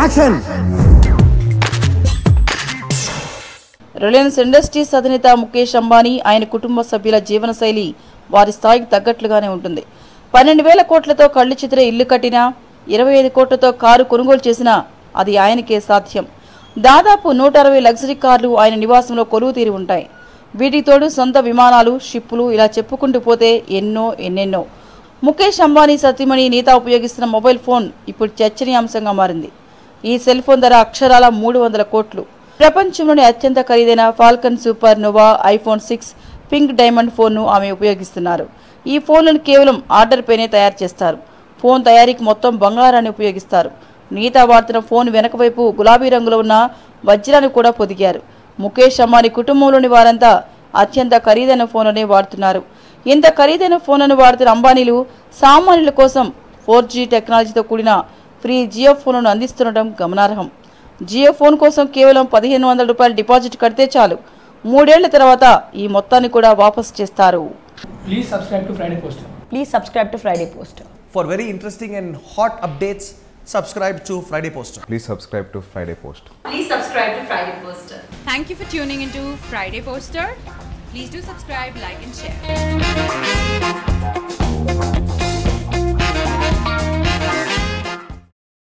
Action Reliance industries అధినేత ముఖేష్ అంబానీ ఆయన కుటుంబ సభ్యుల జీవనశైలి వారి స్థాయికి తగ్గట్లుగానే ఉంటుంది. పన్నెండు వేల కోట్లతో కళ్ళు చిత్రే ఇల్లు కట్టినా ఇరవై ఐదు కోట్లతో కారు కొనుగోలు చేసినా అది ఆయనకే సాధ్యం. దాదాపు నూట అరవై లగ్జరీ కార్లు ఆయన నివాసంలో కొలువు తీరి ఉంటాయి. వీటితోడు సొంత విమానాలు షిప్పులు ఇలా చెప్పుకుంటూ పోతే ఎన్నో ఎన్నెన్నో. ముఖేష్ అంబానీ సతీమణి నీత ఉపయోగిస్తున్న మొబైల్ ఫోన్ ఇప్పుడు చర్చనీయాంశంగా మారింది. ఈ సెల్ ఫోన్ ధర అక్షరాల మూడు వందల కోట్లు. ప్రపంచంలోని అత్యంత ఖరీదైన Falcon Super Nova iPhone six pink diamond ఫోన్ను ఆమె ఉపయోగిస్తున్నారు. ఈ ఫోన్లను కేవలం ఆర్డర్ పైనే తయారు చేస్తారు. ఫోన్ తయారీకి మొత్తం బంగారాన్ని ఉపయోగిస్తారు. నీతా వాడుతున్న ఫోన్ వెనక వైపు గులాబీ రంగులో ఉన్న వజ్రాన్ని కూడా పొదిగారు. ముఖేష్ అంబానీ కుటుంబంలోని వారంతా అత్యంత ఖరీదైన ఫోన్లనే వాడుతున్నారు. ఇంత ఖరీదైన ఫోన్లను వాడుతున్న అంబానీలు సామాన్యుల కోసం ఫోర్ జీ టెక్నాలజీతో కూడిన ఫ్రీ జియో ఫోన్లను అందిస్తుండటం గమనార్హం. జియో ఫోన్ కోసం కేవలం పదిహేను వందల రూపాయలు డిపాజిట్ కడితే చాలు. మూడేళ్ళ తర్వాత ఈ మొత్తాన్ని కూడా వాపస్ చేస్తారు. Please Friday post please subscribe to Friday post for very interesting and hot updates subscribe to Friday post please subscribe to Friday post please Friday post thank you for tuning in to Friday poster Please do subscribe, like, and share.